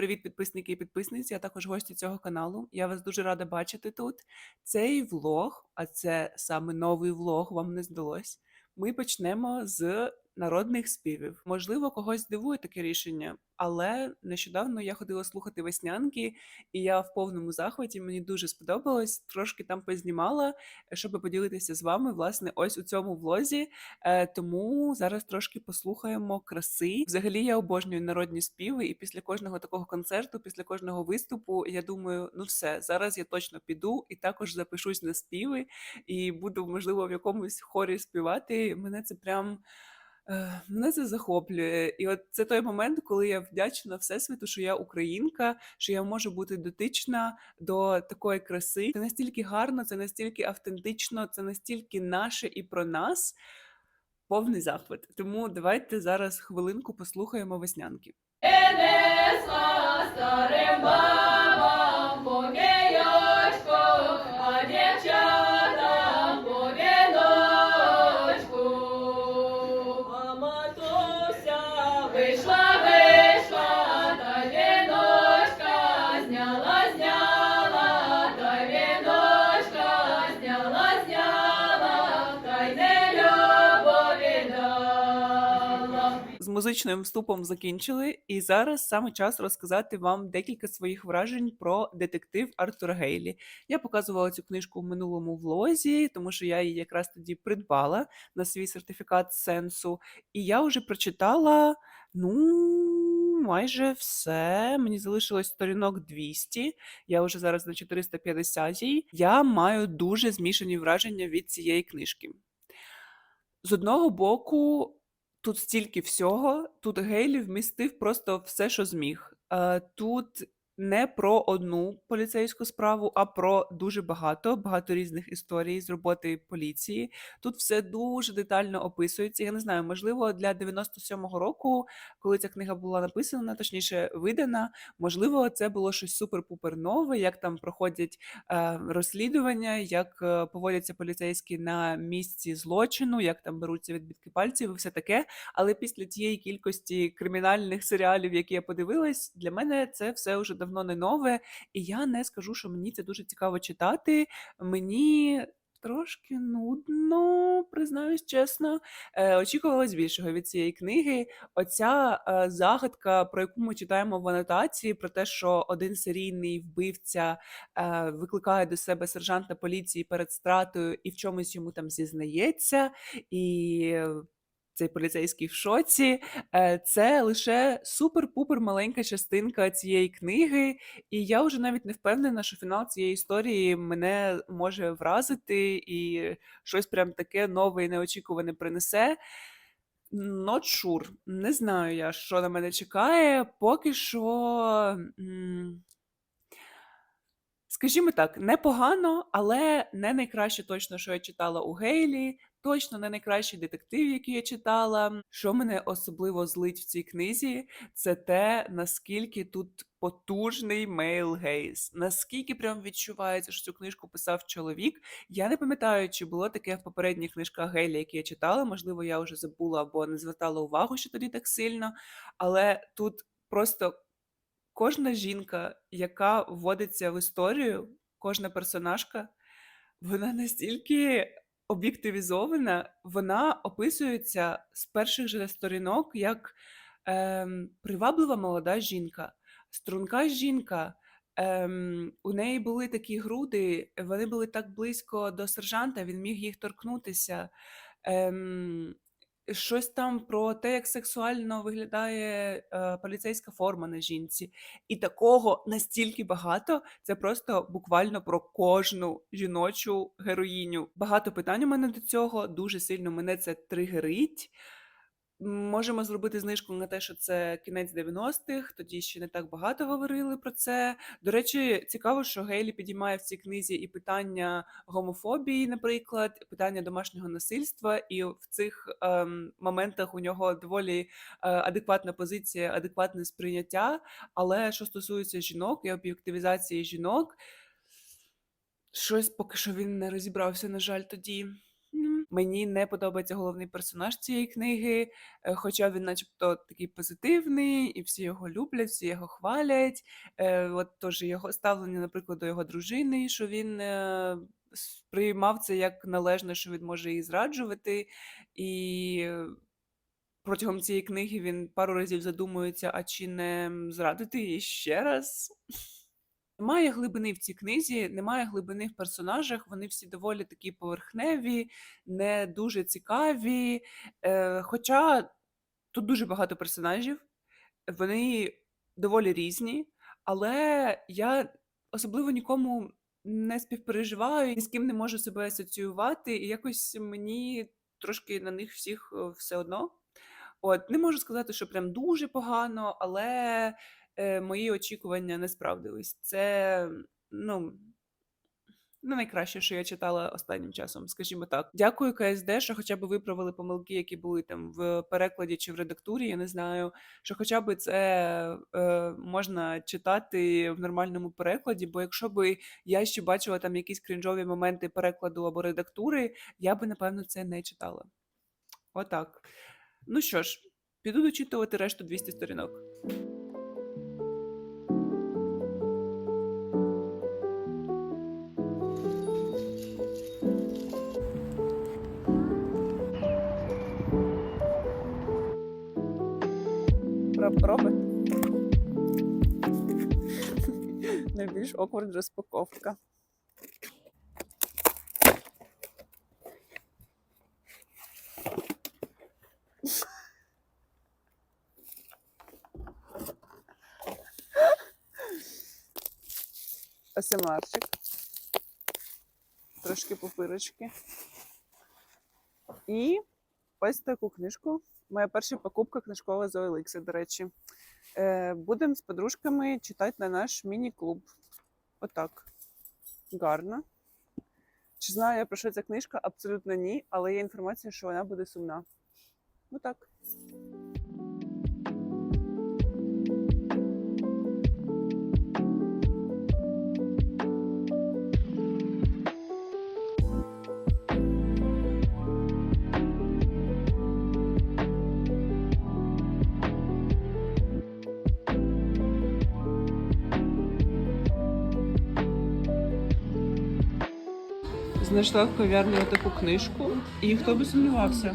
Привіт, підписники і підписниці, а також гості цього каналу. Я вас дуже рада бачити тут. Цей влог, а це саме новий влог, вам не здалось. Ми почнемо з народних співів. Можливо, когось здивує таке рішення, але нещодавно я ходила слухати веснянки, і я в повному захваті. Мені дуже сподобалось. Трошки там познімала, щоб поділитися з вами, власне, ось у цьому влозі. Е, тому зараз трошки послухаємо краси. Взагалі я обожнюю народні співи, і після кожного такого концерту, після кожного виступу, я думаю, ну все, зараз я точно піду і також запишусь на співи, і буду, можливо, в якомусь хорі співати. Мене це прям. Е, Мене це захоплює, і от це той момент, коли я вдячна Всесвіту, що я українка, що я можу бути дотична до такої краси. Це настільки гарно, це настільки автентично, це настільки наше і про нас. Повний захват. Тому давайте зараз хвилинку послухаємо веснянки. Несла старим бабам музичним вступом закінчили, і зараз саме час розказати вам декілька своїх вражень про детектив Артура Гейлі. Я показувала цю книжку в минулому влозі, тому що я її якраз тоді придбала на свій сертифікат сенсу. І я вже прочитала ну майже все. Мені залишилось сторінок 200. Я вже зараз на 450-й. Я маю дуже змішані враження від цієї книжки. З одного боку, тут стільки всього, тут Гейлі вмістив просто все, що зміг. Е, Тут не про одну поліцейську справу, а про дуже багато, багато різних історій з роботи поліції. Тут все дуже детально описується. Я не знаю, можливо, для 97-го року, коли ця книга була написана, точніше видана, можливо, це було щось супер-пупер нове, як там проходять е, розслідування, як е, поводяться поліцейські на місці злочину, як там беруться відбитки пальців і все таке. Але після тієї кількості кримінальних серіалів, які я подивилась, для мене це все вже давно не нове. І я не скажу, що мені це дуже цікаво читати. Мені. Трошки нудно, признаюсь чесно. Е, очікувалось більшого від цієї книги. Оця е, загадка, про яку ми читаємо в анотації, про те, що один серійний вбивця е, викликає до себе сержанта поліції перед стратою і в чомусь йому там зізнається, і цей поліцейський в шоці. Е, Це лише супер-пупер маленька частинка цієї книги, і я вже навіть не впевнена, що фінал цієї історії мене може вразити і щось прям таке нове і неочікуване принесе. Not sure. Не знаю я, що на мене чекає. Поки що. Скажімо так, непогано, але не найкраще точно, що я читала у Гейлі, точно не найкращий детектив, який я читала. Що мене особливо злить в цій книзі, це те, наскільки тут потужний мейл гейз, наскільки прям відчувається, що цю книжку писав чоловік. Я не пам'ятаю, чи було таке в попередніх книжках Гейлі, які я читала. Можливо, я вже забула або не звертала увагу, що тоді так сильно. Але тут просто Кожна жінка, яка вводиться в історію, кожна персонажка, вона настільки об'єктивізована, вона описується з перших же сторінок як ем, приваблива молода жінка, струнка жінка. Ем, у неї були такі груди, вони були так близько до сержанта, він міг їх торкнутися. Ем, Щось там про те, як сексуально виглядає е, поліцейська форма на жінці. І такого настільки багато, це просто буквально про кожну жіночу героїню. Багато питань у мене до цього, дуже сильно мене це тригерить. Можемо зробити знижку на те, що це кінець 90-х, тоді ще не так багато говорили про це. До речі, цікаво, що Гейлі підіймає в цій книзі і питання гомофобії, наприклад, питання домашнього насильства, і в цих ем, моментах у нього доволі е, адекватна позиція, адекватне сприйняття. Але що стосується жінок і об'єктивізації жінок, щось поки що він не розібрався, на жаль, тоді. Мені не подобається головний персонаж цієї книги, е, хоча він, начебто, такий позитивний, і всі його люблять, всі його хвалять. Е, от теж його ставлення, наприклад, до його дружини, що він е, сприймав це як належне, що він може її зраджувати. І протягом цієї книги він пару разів задумується, а чи не зрадити її ще раз. Немає глибини в цій книзі, немає глибини в персонажах. Вони всі доволі такі поверхневі, не дуже цікаві. Е, хоча тут дуже багато персонажів, вони доволі різні, але я особливо нікому не співпереживаю, ні з ким не можу себе асоціювати, і якось мені трошки на них всіх е, все одно. От, не можу сказати, що прям дуже погано, але мої очікування не справдились. Це ну, не найкраще, що я читала останнім часом, скажімо так. Дякую КСД, що хоча б виправили помилки, які були там в перекладі чи в редактурі. Я не знаю, що хоча б це е, можна читати в нормальному перекладі. Бо якщо би я ще бачила там якісь крінжові моменти перекладу або редактури, я би напевно це не читала. Отак. Ну що ж, піду дочитувати решту 200 сторінок. Роб- Робот. Найбільш оквард розпаковка. АСМРчик. Трошки пупирочки. І ось таку книжку. Моя перша покупка книжкова з Оликса, до речі. Е, Будемо з подружками читати на наш міні-клуб. Отак. Гарно. Чи знаю я про що ця книжка? Абсолютно ні, але є інформація, що вона буде сумна. Отак. Знайшла в кав'ярні таку книжку. І хто би сумнівався?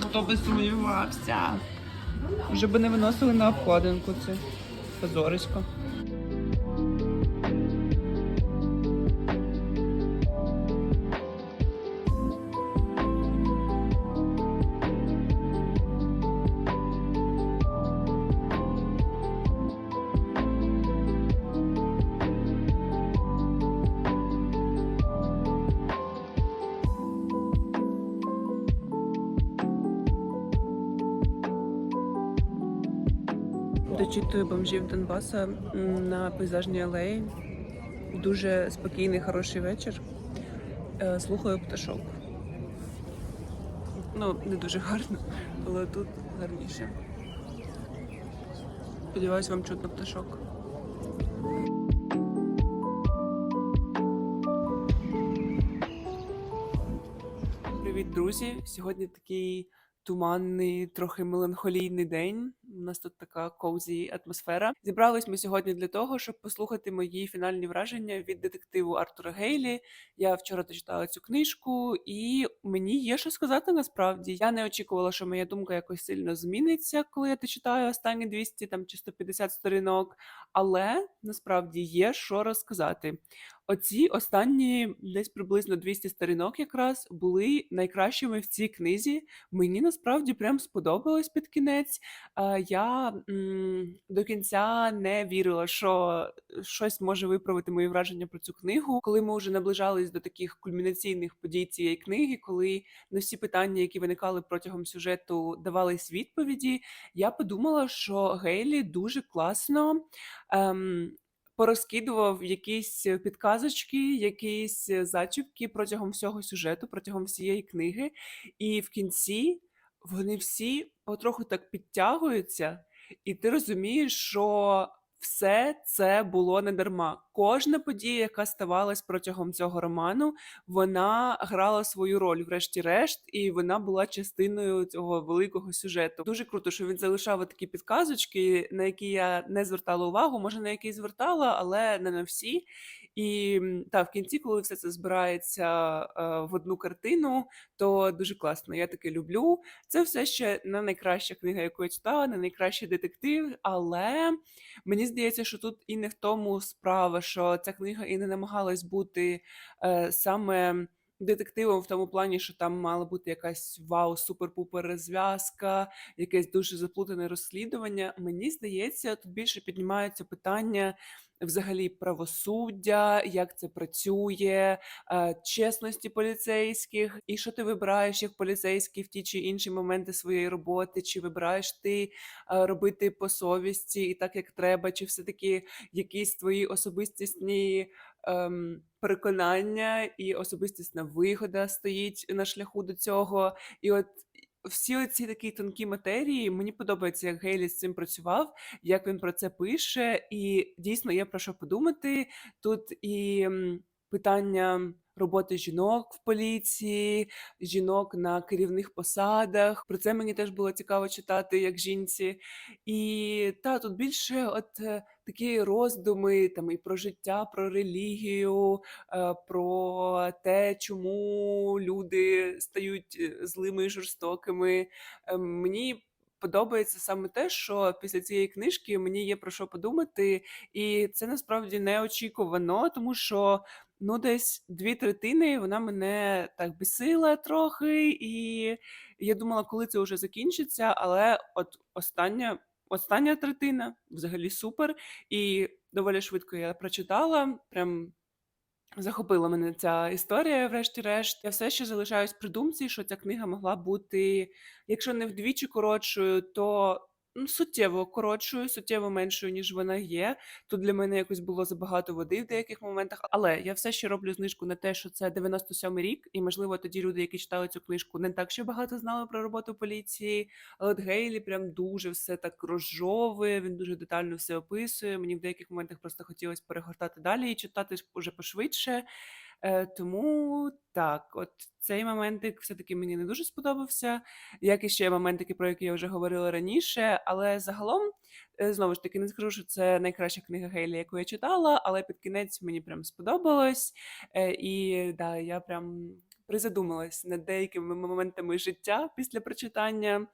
Хто би сумнівався? Вже би не виносили на обкладинку це. Позорисько. Дочитую бомжів Донбаса на пейзажній алеї. Дуже спокійний, хороший вечір. Е, Слухаю пташок. Ну, не дуже гарно, але тут гарніше. Сподіваюсь, вам чутно пташок. Привіт, друзі! Сьогодні такий туманний, трохи меланхолійний день. У нас тут така коузі атмосфера. Зібрались ми сьогодні для того, щоб послухати мої фінальні враження від детективу Артура Гейлі. Я вчора дочитала цю книжку, і мені є що сказати насправді. Я не очікувала, що моя думка якось сильно зміниться, коли я дочитаю останні 200 там, чи 150 сторінок. Але насправді є що розказати. Оці останні десь приблизно 200 сторінок якраз були найкращими в цій книзі. Мені насправді прям сподобалось під кінець. Я м, до кінця не вірила, що щось може виправити мої враження про цю книгу. Коли ми вже наближались до таких кульмінаційних подій цієї книги, коли на всі питання, які виникали протягом сюжету, давались відповіді, я подумала, що Гейлі дуже класно. Ем, порозкидував якісь е, підказочки, якісь е, зачіпки протягом всього сюжету, протягом всієї книги. І в кінці вони всі потроху так підтягуються, і ти розумієш, що все це було не дарма. Кожна подія, яка ставалась протягом цього роману, вона грала свою роль, врешті-решт, і вона була частиною цього великого сюжету. Дуже круто, що він залишав такі підказочки, на які я не звертала увагу. Може, на які звертала, але не на всі. І та в кінці, коли все це збирається е, в одну картину, то дуже класно. Я таке люблю. Це все ще не найкраща книга, яку я читала, не найкращий детектив, але мені здається, що тут і не в тому справа, що ця книга і не намагалась бути е, саме детективом в тому плані, що там мала бути якась вау, супер-пупер розв'язка, якесь дуже заплутане розслідування. Мені здається, тут більше піднімаються питання взагалі правосуддя, як це працює, е, чесності поліцейських, і що ти вибираєш як поліцейський в ті чи інші моменти своєї роботи, чи вибираєш ти е, робити по совісті і так, як треба, чи все-таки якісь твої особистісні ем, переконання і особистісна вигода стоїть на шляху до цього. І от всі ці такі тонкі матерії, мені подобається, як Гейлі з цим працював, як він про це пише, і дійсно є про що подумати. Тут і питання роботи жінок в поліції, жінок на керівних посадах. Про це мені теж було цікаво читати як жінці. І та тут більше от е, такі роздуми там і про життя, про релігію, е, про те, чому люди стають е, злими і жорстокими. Мені подобається саме те, що після цієї книжки мені є про що подумати, і це насправді неочікувано, тому що ну, десь дві третини вона мене так бісила трохи, і я думала, коли це вже закінчиться, але от остання. Остання третина взагалі супер, і доволі швидко я прочитала. Прям захопила мене ця історія, врешті-решт. Я все ще залишаюсь при думці, що ця книга могла бути, якщо не вдвічі коротшою, то ну, суттєво коротшою, суттєво меншою, ніж вона є. Тут для мене якось було забагато води в деяких моментах. Але я все ще роблю знижку на те, що це 97-й рік, і можливо тоді люди, які читали цю книжку, не так ще багато знали про роботу поліції. Але Гейлі прям дуже все так розжовує, він дуже детально все описує. Мені в деяких моментах просто хотілося перегортати далі і читати уже пошвидше. Е, тому так, от цей моментик все-таки мені не дуже сподобався, як і ще моментики, про які я вже говорила раніше. Але загалом, е, знову ж таки, не скажу, що це найкраща книга Гейлі, яку я читала, але під кінець мені прям сподобалось. Е, і да, я прям призадумалась над деякими моментами життя після прочитання.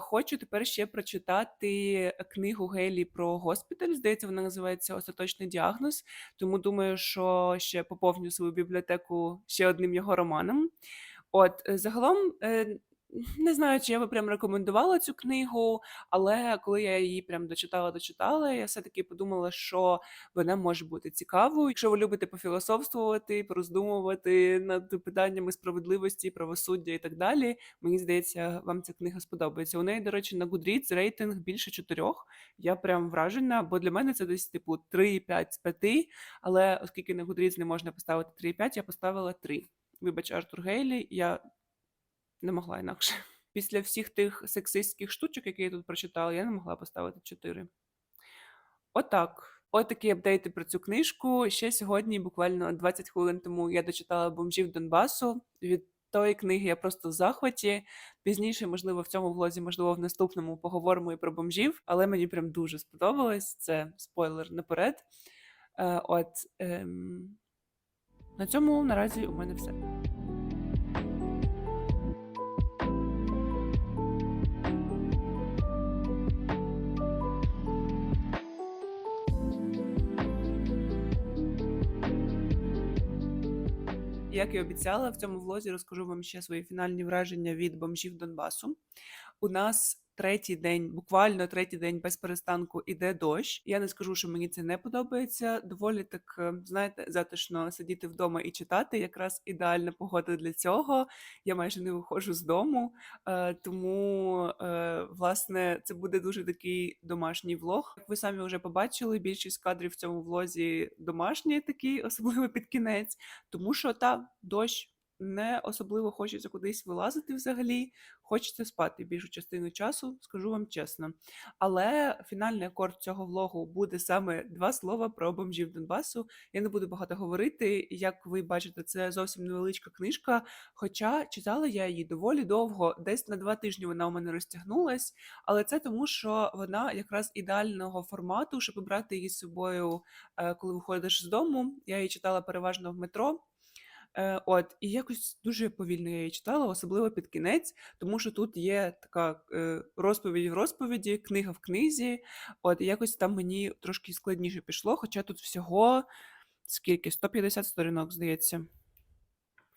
Хочу тепер ще прочитати книгу Гелі про госпіталь. Здається, вона називається Остаточний діагноз. Тому думаю, що ще поповню свою бібліотеку ще одним його романом. От, е, загалом, е, не знаю, чи я би прям рекомендувала цю книгу, але коли я її прям дочитала, дочитала, я все-таки подумала, що вона може бути цікавою. Якщо ви любите пофілософствувати, пороздумувати над питаннями справедливості, правосуддя і так далі, мені здається, вам ця книга сподобається. У неї, до речі, на Goodreads рейтинг більше чотирьох. Я прям вражена, бо для мене це десь типу 3,5 з 5, але оскільки на Goodreads не можна поставити 3,5, я поставила 3. Вибач, Артур Гейлі, я не могла інакше. Після всіх тих сексистських штучок, які я тут прочитала, я не могла поставити 4. Отак. От такі апдейти про цю книжку. Ще сьогодні, буквально 20 хвилин тому, я дочитала бомжів Донбасу. Від тої книги я просто в захваті. Пізніше, можливо, в цьому влозі, можливо, в наступному поговоримо і про бомжів, але мені прям дуже сподобалось. Це спойлер наперед. Е, от ем... на цьому наразі у мене все. Як і обіцяла, в цьому влозі розкажу вам ще свої фінальні враження від бомжів Донбасу. У нас третій день, буквально третій день без перестанку іде дощ. Я не скажу, що мені це не подобається. Доволі так, е, знаєте, затишно сидіти вдома і читати. Якраз ідеальна погода для цього. Я майже не виходжу з дому, е, тому е, власне це буде дуже такий домашній влог. Як ви самі вже побачили, більшість кадрів в цьому влозі домашні такі, особливо під кінець, тому що та дощ. Не особливо хочеться кудись вилазити взагалі, хочеться спати більшу частину часу, скажу вам чесно. Але фінальний акорд цього влогу буде саме два слова про бомжів Донбасу. Я не буду багато говорити. Як ви бачите, це зовсім невеличка книжка. Хоча читала я її доволі довго, десь на два тижні вона у мене розтягнулась. Але це тому, що вона якраз ідеального формату, щоб брати її з собою, е, коли виходиш з дому. Я її читала переважно в метро. Е, от, і якось дуже повільно я її читала, особливо під кінець, тому що тут є така е, розповідь в розповіді, книга в книзі. От, і якось там мені трошки складніше пішло, хоча тут всього скільки? 150 сторінок, здається.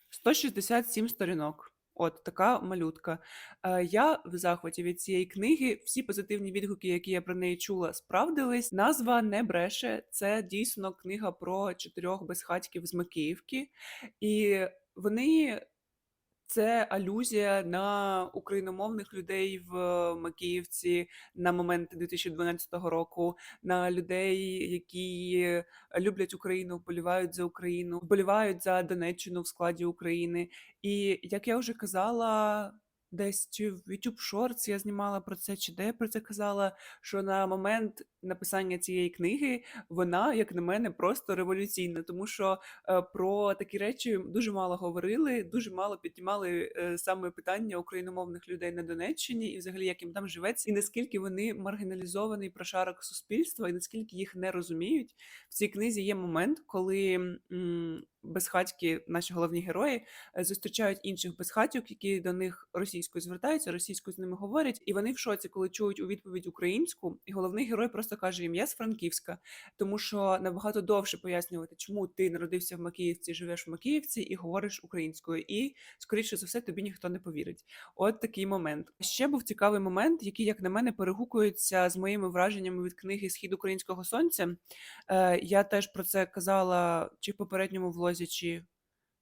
167 сторінок. От така малютка. Е, я в захваті від цієї книги. Всі позитивні відгуки, які я про неї чула, справдились. Назва не бреше. Це дійсно книга про чотирьох безхатьків з Макіївки. І вони це алюзія на україномовних людей в Макіївці на момент 2012 року, на людей, які люблять Україну, вболівають за Україну, вболівають за Донеччину в складі України. І як я вже казала. Десь чи в YouTube Shorts я знімала про це, чи де я про це казала, що на момент написання цієї книги вона, як на мене, просто революційна, тому що е, про такі речі дуже мало говорили, дуже мало піднімали е, саме питання україномовних людей на Донеччині, і взагалі як їм там живеться, і наскільки вони маргіналізований прошарок суспільства, і наскільки їх не розуміють. В цій книзі є момент, коли м, безхатьки, наші головні герої, е, зустрічають інших безхатьок, які до них російською звертаються, російською з ними говорять, і вони в шоці, коли чують у відповідь українську, і головний герой просто каже їм: Я з Франківська, тому що набагато довше пояснювати, чому ти народився в Макіївці, живеш в Макіївці і говориш українською, і скоріше за все тобі ніхто не повірить. От такий момент. Ще був цікавий момент, який, як на мене, перегукується з моїми враженнями від книги Схід українського сонця. Е, я теж про це казала чи в попередньому влозі, чи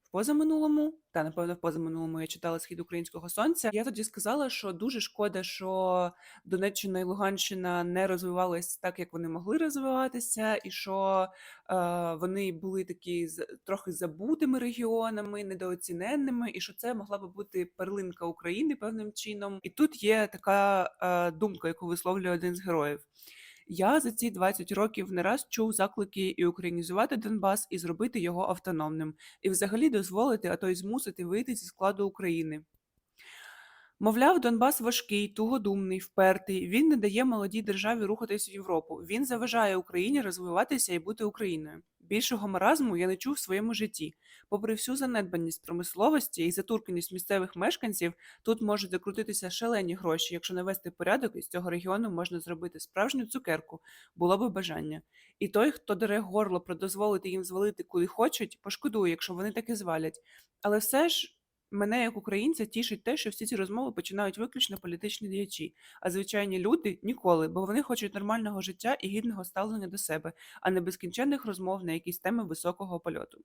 в позаминулому. Та, напевно, в позаминулому я читала Схід українського сонця. Я тоді сказала, що дуже шкода, що Донеччина і Луганщина не розвивались так, як вони могли розвиватися, і що е, вони були такі трохи забутими регіонами, недооціненними, і що це могла би бути перлинка України певним чином. І тут є така е, думка, яку висловлює один з героїв. Я за ці 20 років не раз чув заклики і українізувати Донбас, і зробити його автономним, і взагалі дозволити, а то й змусити вийти зі складу України. Мовляв, Донбас важкий, тугодумний, впертий. Він не дає молодій державі рухатись в Європу. Він заважає Україні розвиватися і бути Україною. Більшого маразму я не чув в своєму житті. Попри всю занедбаність промисловості і затурканість місцевих мешканців, тут можуть закрутитися шалені гроші. Якщо навести порядок, із цього регіону можна зробити справжню цукерку, було би бажання. І той, хто дере горло про дозволити їм звалити куди хочуть, пошкодує, якщо вони таки звалять. Але все ж. Мене як українця тішить те, що всі ці розмови починають виключно політичні діячі, а звичайні люди ніколи, бо вони хочуть нормального життя і гідного ставлення до себе, а не безкінченних розмов на якісь теми високого польоту.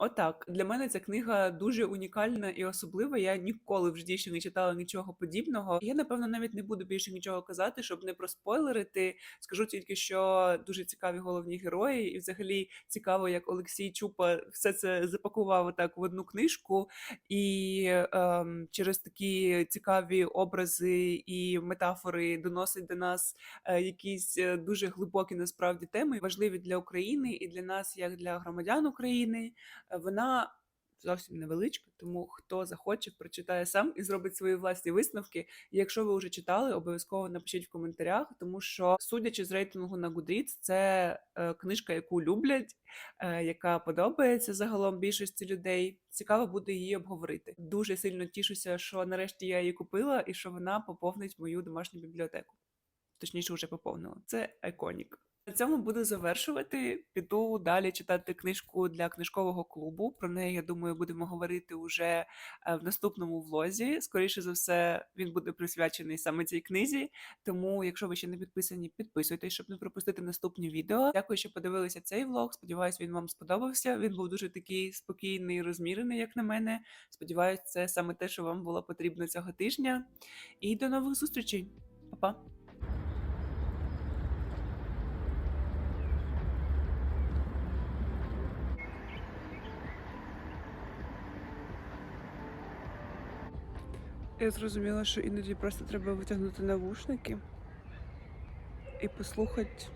Отак, для мене ця книга дуже унікальна і особлива. Я ніколи в житті ще не читала нічого подібного. Я напевно навіть не буду більше нічого казати, щоб не проспойлерити. Скажу тільки, що дуже цікаві головні герої, і взагалі цікаво, як Олексій Чупа все це запакував так в одну книжку, і ем, через такі цікаві образи і метафори доносить до нас е, якісь е, дуже глибокі насправді теми, важливі для України і для нас, як для громадян України. Вона зовсім невеличка, тому хто захоче, прочитає сам і зробить свої власні висновки. Якщо ви вже читали, обов'язково напишіть в коментарях, тому що, судячи з рейтингу на Goodreads, це е, книжка, яку люблять, е, яка подобається загалом більшості людей. Цікаво буде її обговорити. Дуже сильно тішуся, що нарешті я її купила і що вона поповнить мою домашню бібліотеку. Точніше, вже поповнила. Це Iconic. На цьому буду завершувати. Піду далі читати книжку для книжкового клубу. Про неї, я думаю, будемо говорити уже е, в наступному влозі. Скоріше за все, він буде присвячений саме цій книзі. Тому, якщо ви ще не підписані, підписуйтесь, щоб не пропустити наступні відео. Дякую, що подивилися цей влог. Сподіваюсь, він вам сподобався. Він був дуже такий спокійний, розмірений, як на мене. Сподіваюсь, це саме те, що вам було потрібно цього тижня. І до нових зустрічей. Па-па! Я зрозуміла, що іноді просто треба витягнути навушники і послухати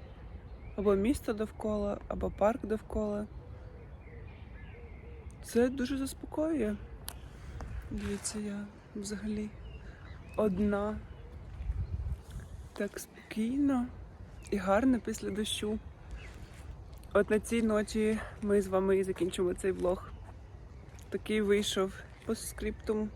або місто довкола, або парк довкола. Це дуже заспокоює. Дивіться, я взагалі одна. Так спокійно і гарно після дощу. От на цій ночі ми з вами і закінчимо цей влог. Такий вийшов по скриптум